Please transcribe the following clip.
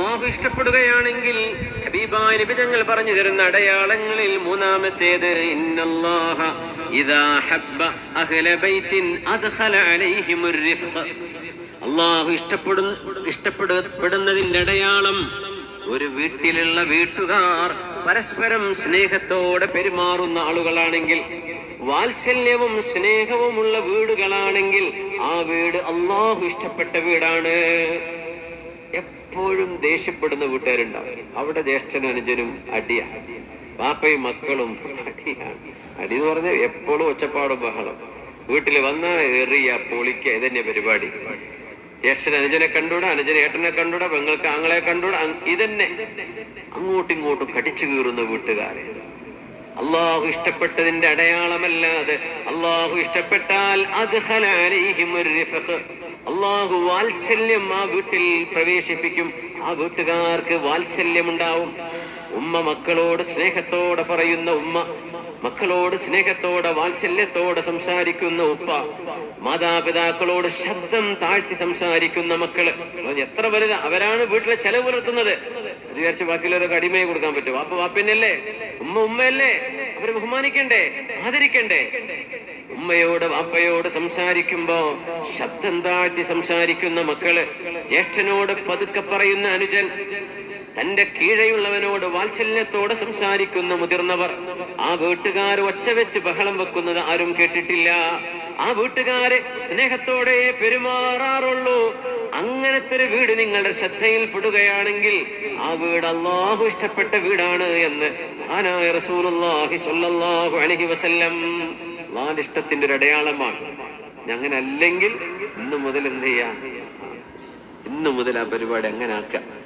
അള്ളാഹു ഇഷ്ടപ്പെടുകയാണെങ്കിൽ ഹബീബായ ഞങ്ങൾ പറഞ്ഞു തരുന്ന അടയാളങ്ങളിൽ മൂന്നാമത്തേത് ഇന്നല്ലാഹ ഇദാ ഹബ്ബ അഹ്ല അദ്ഖല അള്ളാഹു ഇഷ്ടപ്പെടുന്ന ഇഷ്ടപ്പെടുന്നതിന്റെ അടയാളം ഒരു വീട്ടിലുള്ള വീട്ടുകാർ പരസ്പരം സ്നേഹത്തോടെ പെരുമാറുന്ന ആളുകളാണെങ്കിൽ വാത്സല്യവും സ്നേഹവുമുള്ള വീടുകളാണെങ്കിൽ ആ വീട് അള്ളാഹു ഇഷ്ടപ്പെട്ട വീടാണ്. എപ്പോഴും ദേഷ്യപ്പെടുന്ന വീട്ടുകാരുണ്ടാവും. അവിടെ ജ്യേഷ്ഠനും അനുജനും അടിയാണ് പാപ്പയും മക്കളും അടിയാണ് അടി എന്ന് പറഞ്ഞാൽ എപ്പോഴും ഒച്ചപ്പാടും ബഹളം. വീട്ടിൽ വന്ന എറിയ പൊളിക്ക ഇതന്നെ പരിപാടി. ജ്യേഷ്ഠൻ അനുജനെ കണ്ടൂടാ അനുജൻ ഏട്ടനെ കണ്ടൂടാ പെങ്ങൾക്ക് ആങ്ങളെ കണ്ടൂടാ ഇതന്നെ. അങ്ങോട്ടും ഇങ്ങോട്ടും കടിച്ചു കീറുന്ന വീട്ടുകാരെ. അള്ളാഹു ഇഷ്ടപ്പെട്ടതിന്റെ അടയാളമല്ലാതെ അള്ളാഹു ഇഷ്ടപ്പെട്ടാൽ അത് അലൈഹിമുർ റിഫഖ്. അള്ളാഹു വാത്സല്യം ആ വീട്ടിൽ പ്രവേശിപ്പിക്കും. ആ വീട്ടുകാർക്ക് വാത്സല്യമുണ്ടാവും. ഉമ്മ മക്കളോട് സ്നേഹത്തോടെ പറയുന്ന ഉമ്മ മക്കളോട് സ്നേഹത്തോടെ വാത്സല്യത്തോടെ സംസാരിക്കുന്ന ഉപ്പ മാതാപിതാക്കളോട് ശബ്ദം താഴ്ത്തി സംസാരിക്കുന്ന മക്കൾ. എത്ര വലുത് അവരാണ് വീട്ടിലെ ചെലവ് പുലർത്തുന്നത്. അത് വിചാരിച്ച് ബാക്കിയുള്ളവർക്ക് അടിമയെ കൊടുക്കാൻ പറ്റും. വാപ്പ വാപ്പന്നല്ലേ ഉമ്മ ഉമ്മയല്ലേ? അവരെ ബഹുമാനിക്കണ്ടേ? ആദരിക്കണ്ടേ? ഉമ്മയോട് വാപ്പയോട് സംസാരിക്കുമ്പോ ശബ്ദം താഴ്ത്തി സംസാരിക്കുന്ന മക്കൾ ജ്യേഷ്ഠനോട് പതുക്കെ പറയുന്ന അനുജൻ തന്റെ കീഴെയുള്ളവനോട് വാത്സല്യത്തോടെ സംസാരിക്കുന്ന മുതിർന്നവർ ആ വീട്ടുകാർ ഒച്ച വെച്ച് ബഹളം വെക്കുന്നത് ആരും കേട്ടിട്ടില്ല. ആ വീട്ടുകാരെ സ്നേഹത്തോടെ പെരുമാറാറുള്ളൂ. അങ്ങനത്തെ ഒരു വീട് നിങ്ങളുടെ ശ്രദ്ധയിൽ പെടുകയാണെങ്കിൽ ആ വീട് അള്ളാഹു ഇഷ്ടപ്പെട്ട വീടാണ് എന്ന് ആനായ റസൂലുള്ളാഹി സ്വല്ലല്ലാഹു അലൈഹി വസല്ലം അള്ളാഹിന്റെ ഇഷ്ടത്തിന്റെ ഒരു അടയാളമാണ്. അങ്ങനെ അല്ലെങ്കിൽ ഇന്ന് മുതൽ എന്ത് ചെയ്യാം? ഇന്ന് മുതൽ ആ പരിപാടി അങ്ങനെ ആക്കാം